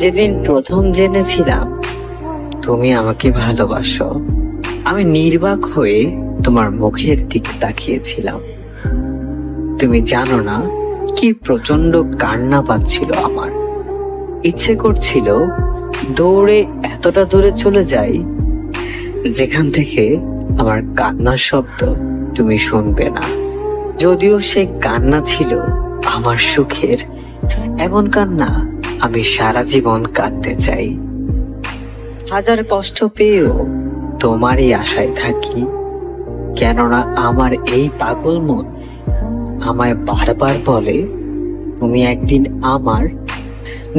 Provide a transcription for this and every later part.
যেদিন প্রথম জেনেছিলাম, তুমি আমাকে ভালোবাসো, আমি নির্বাক হয়ে তোমার মুখের দিকে তাকিয়েছিলাম। তুমি জানো না কি প্রচণ্ড কান্না পাচ্ছিল আমার। ইচ্ছে করছিল দৌড়ে এতটা দূরে চলে যাই, যেখান থেকে আমার কান্নার শব্দ তুমি শুনবে না। যদিও সে কান্না ছিল আমার সুখের এমন কান্না আমি সারা জীবন কাঁদতে চাই। হাজার কষ্ট পেয়েও তোমারই আশায় থাকি, কেননা আমার এই পাগল মন আমায় বারবার বলে, তুমি একদিন আমার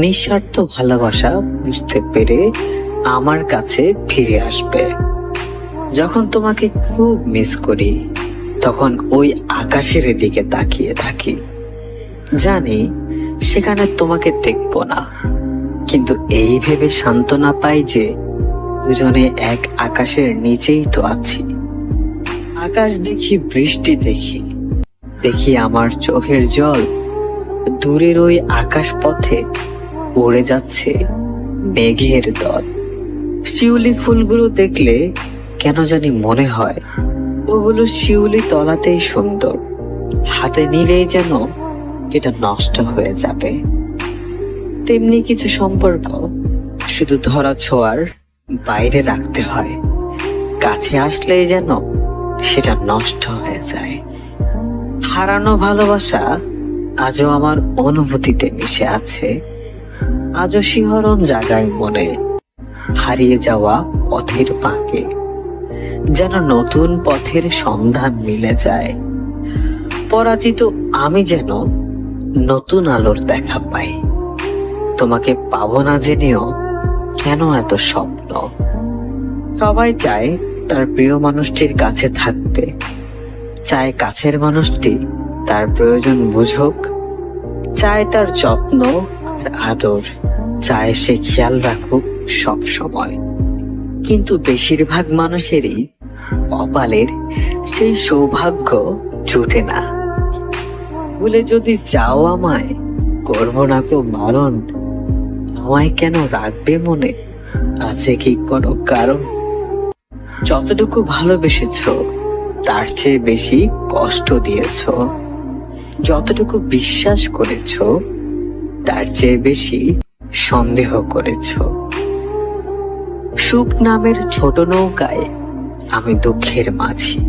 নিঃস্বার্থ ভালোবাসা বুঝতে পেরে আমার কাছে ফিরে আসবে। যখন তোমাকে খুব মিস করি, তখন ওই আকাশের দিকে তাকিয়ে থাকি। জানি সেখানে তোমাকে দেখব না। কিন্তু এই ভেবে সান্ত্বনা পাই যে দুজনে এক আকাশের নিচেই তো আছি। আকাশ দেখি, বৃষ্টি দেখি। দেখি আমার চোখের জল দূরের ওই আকাশ পথে উড়ে যাচ্ছে মেঘের দল। শিউলি ফুলগুলো দেখলে কেন জানি মনে হয়। ওগুলো শিউলি তলাতেই সুন্দর। হাতে নিলেই যেন এটা নষ্ট হয়ে যাবে। তেমনি কিছু সম্পর্ক শুধু ধরা ছোঁয়ার বাইরে রাখতে হয়। কাছে আসলেই যেন সেটা নষ্ট হয়ে যায়। হারানো ভালোবাসা আজও আমার অনুভূতিতে মিশে আছে। আজও শিহরণ জাগায় মনে। হারিয়ে যাওয়া পথের পাকে যেন নতুন পথের সন্ধান মিলে যায়। পরাজিত আমি যেন নতুন আলোর দেখা পাই। তোমাকে পাবো না জেনেও কেন এত স্বপ্ন? সবাই চায় তার প্রিয় মানুষটির কাছে থাকতে। চায় কাছের মানুষটি তার প্রয়োজন বুঝুক। চায় তার যত্ন আর আদর। চায় সে খেয়াল রাখুক সব সময়। কিন্তু বেশিরভাগ মানুষেরই কপালের সেই সৌভাগ্য জুটে না। বলে যদি যাও আমায়, করব না কো মারণ। আমায় কেন রাখবে মনে? আছে কি কোনো কারণ? যতটুকু ভালোবেসেছ, তার চেয়ে বেশি কষ্ট দিয়েছ। যতটুকু বিশ্বাস করেছ, তার চেয়ে বেশি সন্দেহ করেছ। সুখ নামের ছোট নৌকায় আমি দুঃখের মাঝি।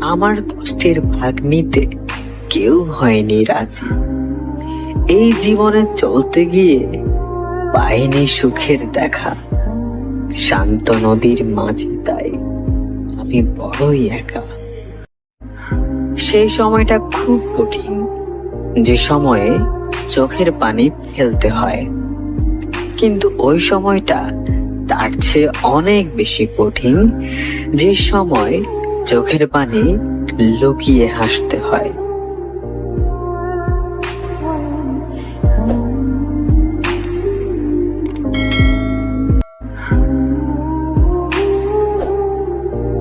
আমার কষ্টের ভাগ নিতে কেউ হয়নি রাজি। এই জীবনে চলতে গিয়ে পাইনি সুখের দেখা। শান্ত নদীর মাঝে তাই আমি বড়ই একা। সেই সময়টা খুব কঠিন, যে সময়ে চোখের পানি ফেলতে হয়। কিন্তু ওই সময়টা তার চেয়ে অনেক বেশি কঠিন, যে সময় চোখের পানি লুকিয়ে হাসতে হয়।